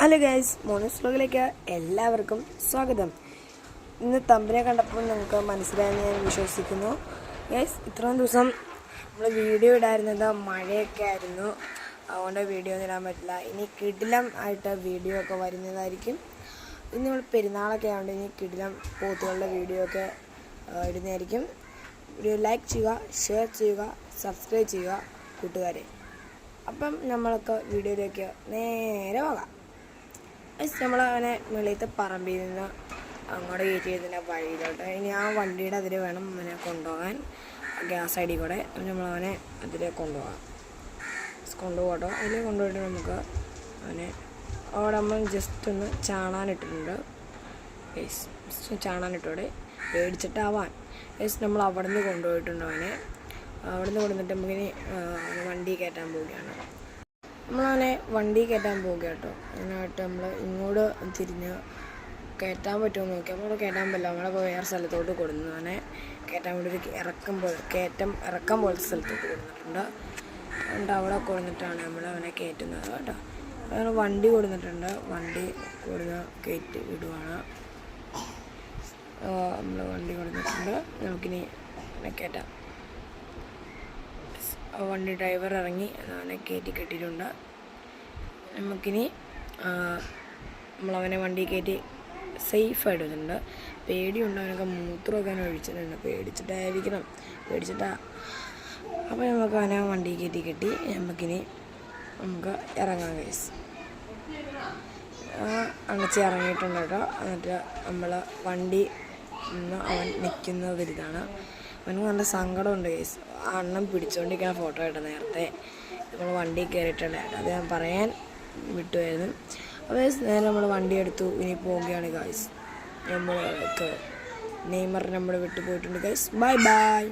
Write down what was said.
Hello guys മോനസ് വ്ലോഗിലേക്ക് എല്ലാവർക്കും സ്വാഗതം. ഇന്ന് തമ്പിനെ കണ്ടപ്പോൾ നിങ്ങൾക്ക് മനസ്സിലായെന്ന് ഞാൻ വിശ്വസിക്കുന്നു. ഗൈസ് ഇത്രയും ദിവസം നമ്മൾ വീഡിയോ ഇടായിരുന്നത് മഴയൊക്കെ ആയിരുന്നു. അതുകൊണ്ട് വീഡിയോ ഒന്നും ഇടാൻ പറ്റില്ല. ഇനി കിടിലം ആയിട്ട് വീഡിയോ ഒക്കെ വരുന്നതായിരിക്കും. ഇന്ന് നമ്മൾ പെരുന്നാളൊക്കെ ആയതുകൊണ്ട് ഇനി കിടിലം പോത്തുകളുടെ വീഡിയോ ഒക്കെ ഇടുന്നതായിരിക്കും. വീഡിയോ ലൈക്ക് ചെയ്യുക ഷെയർ ചെയ്യുക സബ്സ്ക്രൈബ് ചെയ്യുക കൂട്ടുകാരെ. അപ്പം നമ്മളൊക്കെ വീഡിയോയിലേക്ക് നേരെ പോകാം. നമ്മൾ അവനെ വെളിയത്തെ പറമ്പിൽ നിന്ന് അങ്ങോട്ട് കയറ്റി ചെയ്തതിന്റെ വഴിയിലോട്ട്. ഇനി ആ വണ്ടിയുടെ അതിൽ വേണം അവനെ കൊണ്ടുപോകാൻ. ഗ്യാസ് ഐ ഡി കൂടെ. നമ്മളവനെ അതിൽ കൊണ്ടുപോകാം. കൊണ്ടുപോകട്ടോ. അതിൽ കൊണ്ടുപോയിട്ട് നമുക്ക് അവനെ അവിടെ നമ്മൾ ജസ്റ്റ് ഒന്ന് ചാണാനിട്ടിട്ടുണ്ട്. യെസ് ചാണാനിട്ടോടെ പേടിച്ചിട്ടാവാൻ. യെസ് നമ്മൾ അവിടെ നിന്ന് കൊണ്ടുപോയിട്ടുണ്ട് അവനെ. അവിടെ നിന്ന് കൊണ്ടുവന്നിട്ട് നമുക്കിനി വണ്ടി കയറ്റാൻ പോവുകയാണ്. നമ്മളവനെ വണ്ടി കയറ്റാൻ പോകുക കേട്ടോ. അതിനായിട്ട് നമ്മൾ ഇങ്ങോട്ട് തിരിഞ്ഞ് കയറ്റാൻ പറ്റുമോ നോക്കി. നമ്മൾ കയറ്റാൻ പറ്റില്ല. നമ്മളിപ്പോൾ വേറെ സ്ഥലത്തോട്ട് കൊടുക്കുന്നു അവനെ കയറ്റാൻ വേണ്ടി ഒരു ഇറക്കം പോലെ കയറ്റം ഇറക്കം പോലത്തെ സ്ഥലത്തോട്ട് കൊടുത്തിട്ടുണ്ട് അതുകൊണ്ട് അവിടെ കൊടുത്തിട്ടാണ് നമ്മൾ അവനെ കയറ്റുന്നത് കേട്ടോ. അങ്ങനെ വണ്ടി കൊടുത്തിട്ടുണ്ട് വണ്ടി കൊടുന്ന് കയറ്റി വിടുവാണ്. നമ്മൾ വണ്ടി കൊടുത്തിട്ടുണ്ട് നമുക്കിനി അവനെ കയറ്റാം. വണ്ടി ഡ്രൈവർ ഇറങ്ങി. അവനെ കയറ്റി കെട്ടിയിട്ടുണ്ട്. നമുക്കിനി നമ്മളവനെ വണ്ടി കയറ്റി സേഫ് ആയിട്ടുണ്ട് പേടിയുണ്ട്? അവനൊക്കെ മൂത്രമൊക്കെ അവനെ ഒഴിച്ചിട്ടുണ്ട്. പേടിച്ചിട്ടായിരിക്കണം. പേടിച്ചിട്ടാ. അപ്പോൾ നമുക്ക് അവനെ വണ്ടി കയറ്റി കെട്ടി നമുക്കിനി നമുക്ക് ഇറങ്ങാം കേസ് അണച്ച് ഇറങ്ങിയിട്ടുണ്ട് കേട്ടോ. എന്നിട്ട് നമ്മൾ വണ്ടി അവൻ നിൽക്കുന്ന ഇതാണ് അവന് നല്ല സങ്കടമുണ്ട്. കേസ് ആ അണ്ണൻ പിടിച്ചുകൊണ്ടിരിക്കുന്ന ഫോട്ടോ ഇട്ട നേരത്തെ. നമ്മൾ വണ്ടി കയറിയിട്ടുണ്ടായിരുന്നു അത് ഞാൻ പറയാൻ വിട്ടുമായിരുന്നു അപ്പോൾ നേരെ നമ്മൾ വണ്ടി എടുത്തു. ഇനി പോവുകയാണ് ഗായ്സ് നമ്മൾ നെയ്മർ നമ്മൾ വിട്ടു പോയിട്ടുണ്ട് ഗൈസ് ബൈ ബൈ